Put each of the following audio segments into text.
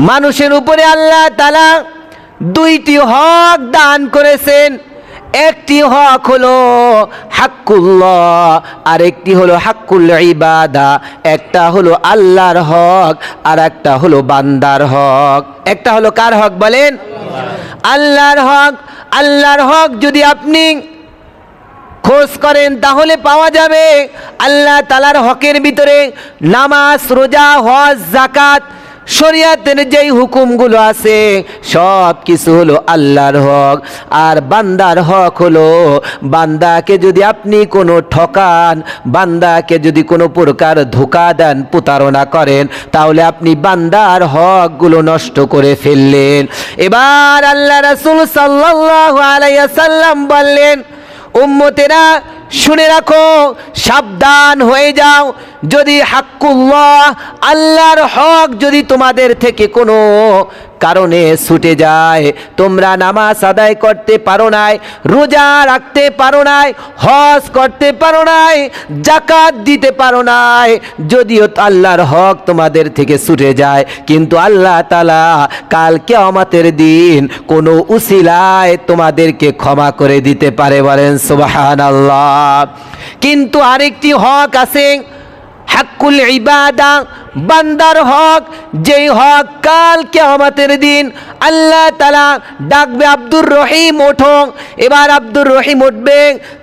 মানুষের উপরে আল্লাহ তালা দুইটি হক দান করেছেন। একটি হক হলো হাক্কুল্লাহ আর একটি হলো হাক্কুল ইবাদা। একটা হলো আল্লাহর হক আর একটা হলো বান্দার হক। একটা হলো কার হক বলেন? আল্লাহর হক। আল্লাহর হক যদি আপনি খোঁজ করেন তাহলে পাওয়া যাবে। আল্লাহ তালার হকের ভিতরে নামাজ, রোজা, হজ জাকাত শরিয়াতের যেই হুকুমগুলো আছে, সব কিছু হলো আল্লাহর হক। আর বান্দার হক হলো, বান্দাকে যদি আপনি কোনো ঠকান, বান্দাকে যদি কোনো প্রকার ধোকা দেন, প্রতারণা করেন, তাহলে আপনি বান্দার হকগুলো নষ্ট করে ফেললেন। এবার আল্লাহ রাসূল সাল্লাল্লাহু আলাইহি সাল্লাম বললেন, উম্মতেরা, শুনে রাখো, সাবধান হয়ে যাও যদি হাক্কুল্লাহ, আল্লাহর হক যদি তোমাদের থেকে কোনো কারণে ছুটে যায়, তোমরা নামাজ আদায় করতে পারো নাই, রোজা রাখতে পারো নাই, হজ করতে পারো নাই জাকাত দিতে পারো নাই, যদিও আল্লাহর হক তোমাদের থেকে ছুটে যায়, কিন্তু আল্লাহ তালা কাল আমাদের দিন কোনো উসিলায় তোমাদেরকে ক্ষমা করে দিতে পারে বলেন সুবাহান আল্লাহ কিন্তু আরেকটি হক আছে হাক্কুল ইবাদা বান্দার হক, যেই হক কাল কেয়ামতের দিন আল্লাহ তালা ডাকবে আব্দুর রহিম ওঠো এবার আব্দুর রহিম উঠবে,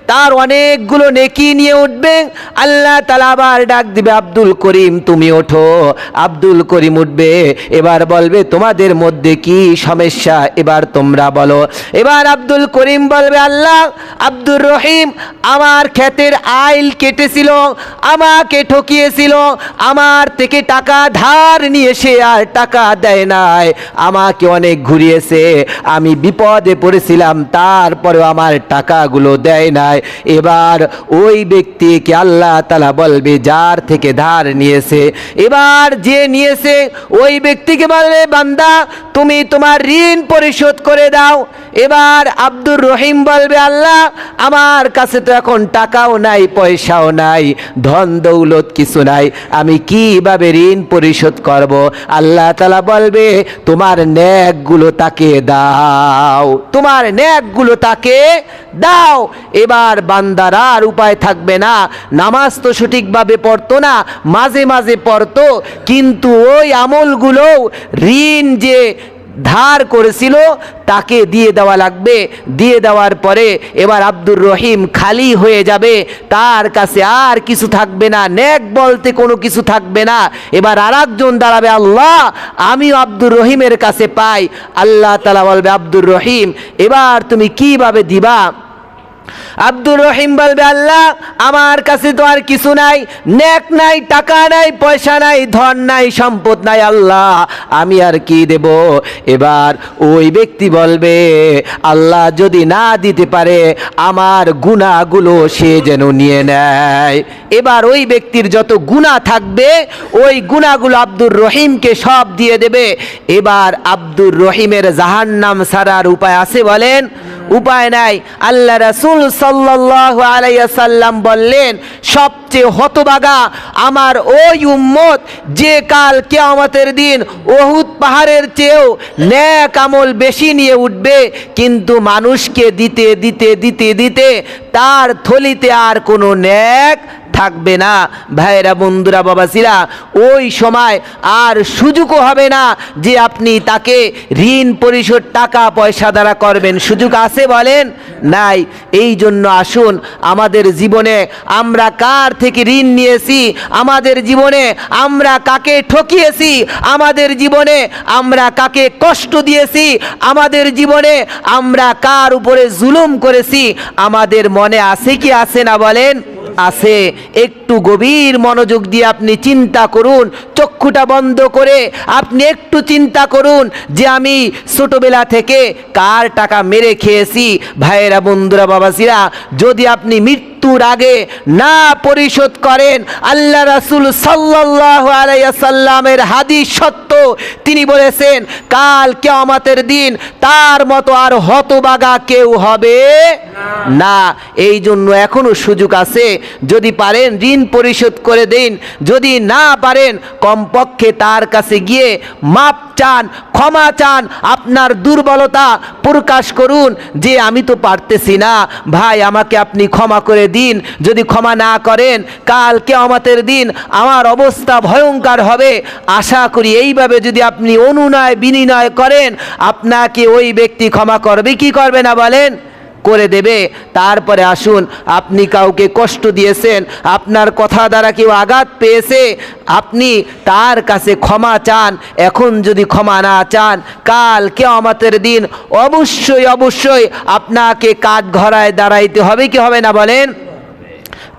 তার অনেকগুলো নেকি নিয়ে উঠবে। আল্লাহ তালা আবার ডাক দিবে, আব্দুল করিম, তুমি ওঠো। আব্দুল করিম উঠবে, এবার বলবে, তোমাদের মধ্যে কি সমস্যা? এবার তোমরা বলো। এবার আব্দুল করিম বলবে, আল্লাহ, আব্দুর রহিম, আমার ক্ষেতের আইল কেটেছিল, আমাকে ঠকিয়েছিল, আমার থেকে টাকা ধার নিয়ে সে আর টাকা দেয় নাই। আমাকে অনেক ঘুরিয়েছে। আমি বিপদে পড়েছিলাম, তারপরেও আমার টাকাগুলো দেয় নাই। এবার ওই ব্যক্তিকে আল্লাহ তালা বলবে, যার থেকে ধার নিয়েছে। এবার যে নিয়েছে, ওই ব্যক্তিকে বলবে, বান্দা, তুমি তোমার ঋণ পরিশোধ করে দাও। এবার আব্দুর রহিম বলবে, আল্লাহ, আমার কাছে তো এখন টাকাও নাই, পয়সাও নাই, ধন দৌলত কিছু নাই। আমি কীভাবে ঋণ পরিশোধ করব? আল্লাহ তালা বলবে, তোমার ন্যাকগুলো তাকে দাও, তোমার ন্যাকগুলো তাকে দাও। এবার বান্দার আর উপায় থাকবে না। নামাজ তো সঠিকভাবে পড়তো না, মাঝে মাঝে পড়তো, কিন্তু ওই আমলগুলোও ঋণ যে ধার করেছিল, তাকে দিয়ে দেওয়া লাগবে। দিয়ে দেওয়ার পরে এবার আব্দুর রহিম খালি হয়ে যাবে। তার কাছে আর কিছু থাকবে না, নেক বলতে কোনো কিছু থাকবে না। এবার আর একজন দাঁড়াবে, আল্লাহ, আমিও আব্দুর রহিমের কাছে পাই। আল্লাহ তালা বলবে, আব্দুর রহিম, এবার তুমি কীভাবে দিবা? আব্দুর রহিম বলবে, আল্লাহ, আমার কাছে তো আর কিছু নাই। নেক নাই, টাকা নাই, পয়সা নাই, ধন নাই, সম্পদ নাই, আল্লাহ, আমি আর কি দেব? এবার ওই ব্যক্তি বলবে, আল্লাহ যদি না দিতে পারে, আমার গুণাগুলো সে যেন নিয়ে নেয়। এবার ওই ব্যক্তির যত গুণা থাকবে, ওই গুণাগুলো আব্দুর রহিমকে সব দিয়ে দেবে। এবার আব্দুর রহিমের জাহান্নাম সারার উপায় আছে বলেন? উপায় নাই। আল্লাহ রাসূল সাল্লাম বললেন, সবচেয়ে হতবাগা আমার ওই উম্মত যে কাল কেয়ামতের দিন ওহুদ পাহাড়ের চেয়েও ন্যাক আমল বেশি নিয়ে উঠবে, কিন্তু মানুষকে দিতে দিতে দিতে দিতে তার থলিতে আর কোনো ন্যাক থাকবে না। ভাইরা বন্ধুরা বাবাসিরা ওই সময় আর সুযোগও হবে না যে আপনি তাকে ঋণ, পরিশোধ, টাকা, পয়সা দ্বারা করবেন। সুযোগ আছে বলেন? নাই। এই জন্য আসুন, আমাদের জীবনে আমরা কার থেকে ঋণ নিয়েছি? আমাদের জীবনে আমরা কাকে ঠকিয়েছি? আমাদের জীবনে আমরা কাকে কষ্ট দিয়েছি? আমাদের জীবনে আমরা কার উপরে জুলুম করেছি? আমাদের মনে আছে কি আছে না বলেন? আছে, একটু গভীর মনোযোগ দিয়ে আপনি চিন্তা করুন, চক্ষুটা বন্ধ করে আপনি একটু চিন্তা করুন যে আমি ছোটবেলা থেকে কার টাকা মেরে খেয়েছি। ভাইয়েরা, বন্ধুরা বাবাসিরা যদি আপনি মৃত্যুর আগে না পরিশোধ করেন। আল্লাহ রাসুল সাল্লাহ আলাইসাল্লামের হাদিস সত্য। তিনি বলেছেন, কাল কেয়ামতের দিন তার মতো আর হতবাগা কেউ হবে না। এই জন্য এখনও সুযোগ আছে। যদি পারেন ঋণ পরিশোধ করে দিন। যদি না পারেন, কমপক্ষে তার কাছে গিয়ে মাপ চান, ক্ষমা চান, আপনার দুর্বলতা প্রকাশ করুন, যে আমি তো পারতেছি না। ভাই, আমাকে আপনি ক্ষমা করে দিন। যদি ক্ষমা না করেন, কাল কেয়ামতের দিন আমার অবস্থা ভয়ঙ্কর হবে। আশা করি এইভাবে যদি আপনি অনুনয় বিনিময় করেন, আপনাকে ওই ব্যক্তি ক্ষমা করবে। কি করবে না বলেন? করে দেবে, তারপরে আসুন, আপনি কাউকে কষ্ট দিয়েছেন, আপনার কথা দ্বারা কেউ আঘাত পেয়েছে, আপনি তার কাছে ক্ষমা চান, এখন যদি ক্ষমা না চান, কাল কেয়ামতের দিন অবশ্যই অবশ্যই আপনাকে কাঠ ঘরায় দাঁড়াইতে হবে, কি হবে না বলেন?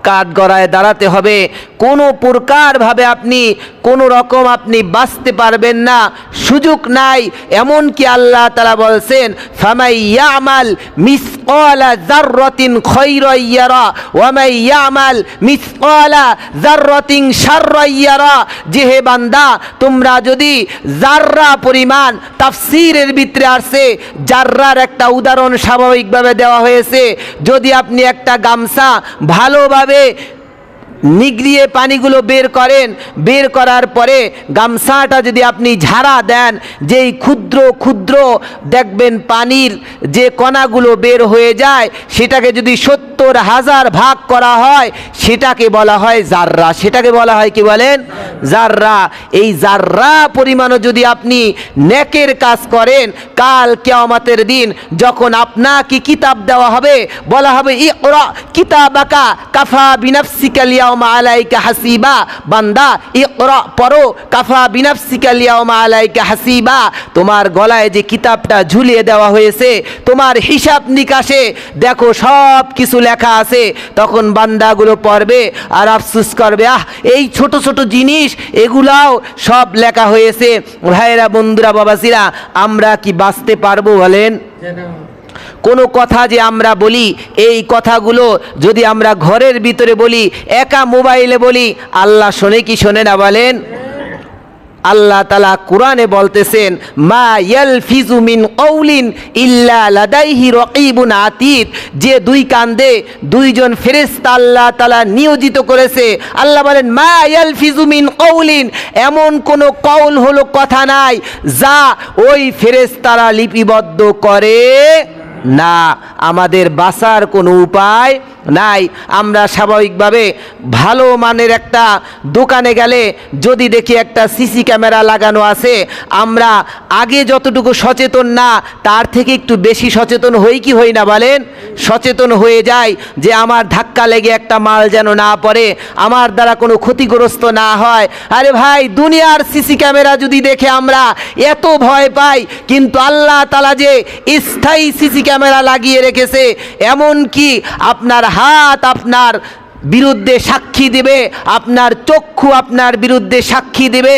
কাঠ গড়ায় দাঁড়াতে হবে। কোনো প্রকারভাবে আপনি, কোনো রকম আপনি বাঁচতে পারবেন না, সুযোগ নাই এমন কি আল্লাহ তালা বলছেন ফামাইয়ামাল মিসকালা জাররাতিন খৈরাইয়ারা ওয়ামাইয়ামাল মিসকালা জাররাতিন শাররাইয়ারা যে হে বান্দা, তোমরা যদি জাররা পরিমাণ তাফসিরের ভিতরে আসছে জাররার একটা উদাহরণ স্বাভাবিকভাবে দেওয়া হয়েছে, যদি আপনি একটা গামছা ভালোভাবে নিগড়িয়ে পানিগুলো বের করেন। বের করার পরে গামছাটা যদি আপনি ঝাড়া দেন, যেই ক্ষুদ্র ক্ষুদ্র দেখবেন পানির যে কণাগুলো বের হয়ে যায়, সেটাকে যদি সত্তর হাজার ভাগ করা হয়, সেটাকে বলা হয় জাররা। সেটাকে বলা হয় কি বলেন? জাররা। এই জাররা পরিমাণও যদি আপনি নেকের কাজ করেন, কাল কেয়ামতের দিন যখন আপনাকে কিতাব দেওয়া হবে, বলা হবে, ইকরা কিতাবাকা কাফা বিনাফসিকা লিয়াউমা আলাইকা হাসিবা বান্দা ইকরা পড়ো, কাফা বিনাফসিকা লিয়াউমা আলাইকা হাসিবা তোমার গলায় যে কিতাবটা ঝুলিয়ে দেওয়া হয়েছে, তোমার হিসাব নিকাশে দেখো সব কিছু লেখা আছে। তখন বান্দাগুলো পড়বে আর আফসুস করবে, আহ, এই ছোট ছোট জিনিস, এগুলাও সব লেখা হয়েছে। ভাইয়েরা, বন্ধুরা বাবাসিরা আমরা কি বাঁচতে পারব বলেন? কোনো কথা যে আমরা বলি, এই কথাগুলো যদি আমরা ঘরের ভিতরে বলি, একা মোবাইলে বলি, আল্লাহ শোনে কি শোনে না বলেন? আল্লাহ তালা কোরআনে বলতেছেন, মা ইয়ালফিজু ফিজুমিন কৌলিন ইল্লা লাদাইহি রকিবুন আতীত যে দুই কান্দে দুইজন ফেরেশতা আল্লাহ তালা নিয়োজিত করেছে। আল্লাহ বলেন, মা ইয়ালফিজু ফিজুমিন কৌলিন এমন কোনো কৌল হলো কথা নাই, যা ওই ফেরেশতারা লিপিবদ্ধ করে না আমাদের বাঁচার কোনো উপায় নাই, আমরা স্বাভাবিকভাবে ভালো মানের একটা দোকানে গেলে যদি দেখি একটা সিসি ক্যামেরা লাগানো আছে, আমরা আগে যতটুকু সচেতন না, তার থেকে একটু বেশি সচেতন হই কি হই না বলেন? সচেতন হয়ে যায় যে আমার ধাক্কা লেগে একটা মাল যেন না পড়ে, আমার দ্বারা কোনো ক্ষতিগ্রস্ত না হয়। আরে ভাই, দুনিয়ার সিসি ক্যামেরা যদি দেখে আমরা এত ভয় পাই, কিন্তু আল্লাহ তালা যে স্থায়ী সিসি ক্যামেরা লাগিয়ে রেখেছে, এমন কি আপনার হাত আপনার বিরুদ্ধে সাক্ষী দিবে, আপনার চক্ষু আপনার বিরুদ্ধে সাক্ষী দেবে,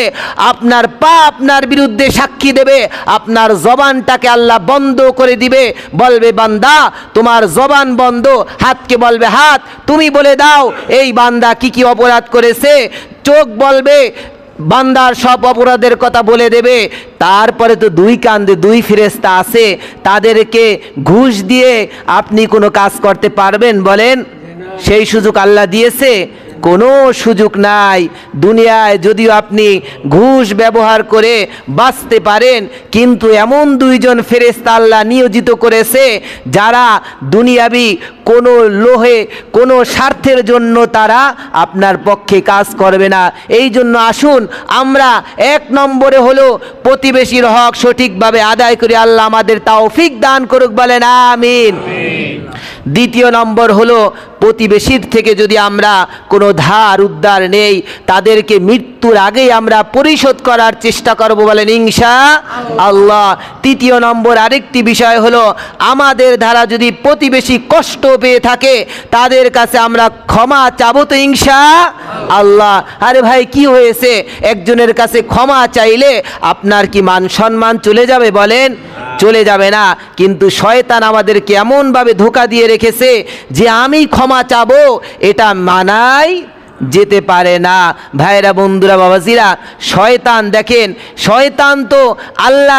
আপনার পা আপনার বিরুদ্ধে সাক্ষী দেবে, আপনার জবানটাকে আল্লাহ বন্ধ করে দিবে, বলবে, বান্দা, তোমার জবান বন্ধ। হাতকে বলবে, হাত, তুমি বলে দাও, এই বান্দা কি কি অপরাধ করেছে? চোখ বলবে বান্দার সব অপরাধের কথা বলে দেবে। তারপরে তো দুই কান্দে দুই ফেরেস্তা আছে। তাদেরকে ঘুষ দিয়ে আপনি কোনো কাজ করতে পারবেন বলেন? সেই সুযোগ আল্লাহ দিয়েছে। কোনো সুযোগ নাই। দুনিয়ায় যদিও আপনি ঘুষ ব্যবহার করে বাঁচতে পারেন, কিন্তু এমন দুইজন ফেরেস্তা আল্লাহ নিয়োজিত করেছে, যারা দুনিয়াবি কোনো লোহে, কোনো স্বার্থের জন্য তারা আপনার পক্ষে কাজ করবে না। এই জন্য আসুন, আমরা এক নম্বরে হলো প্রতিবেশীর হক সঠিকভাবে আদায় করে আল্লাহ আমাদের তাওফিক দান করুক বলেন, আমিন। দ্বিতীয় নম্বর হলো প্রতিবেশীর থেকে যদি আমরা কোনো ধার, উদ্ধার নেই, তাদেরকে মৃত্যুর আগেই আমরা পরিশোধ করার চেষ্টা করব বলেন ইংসা আল্লাহ। তৃতীয় নম্বর আরেকটি বিষয় হলো, আমাদের দ্বারা যদি প্রতিবেশী কষ্ট পেয়ে থাকে, তাদের কাছে আমরা ক্ষমা চাবো তো ইংসা আল্লাহ। আরে ভাই, কি হয়েছে? একজনের কাছে ক্ষমা চাইলে আপনার কি মান সম্মান চলে যাবে বলেন? চলে যাবে না। কিন্তু শয়তান আমাদেরকে এমনভাবে ধোকা দিয়ে রেখেছে যে আমি ক্ষমা চাবো, এটা মানাই যেতে পারে না। ভাইরা, বন্ধুরা, বাবাজিরা, শয়তান দেখেন, শয়তান তো আল্লাহ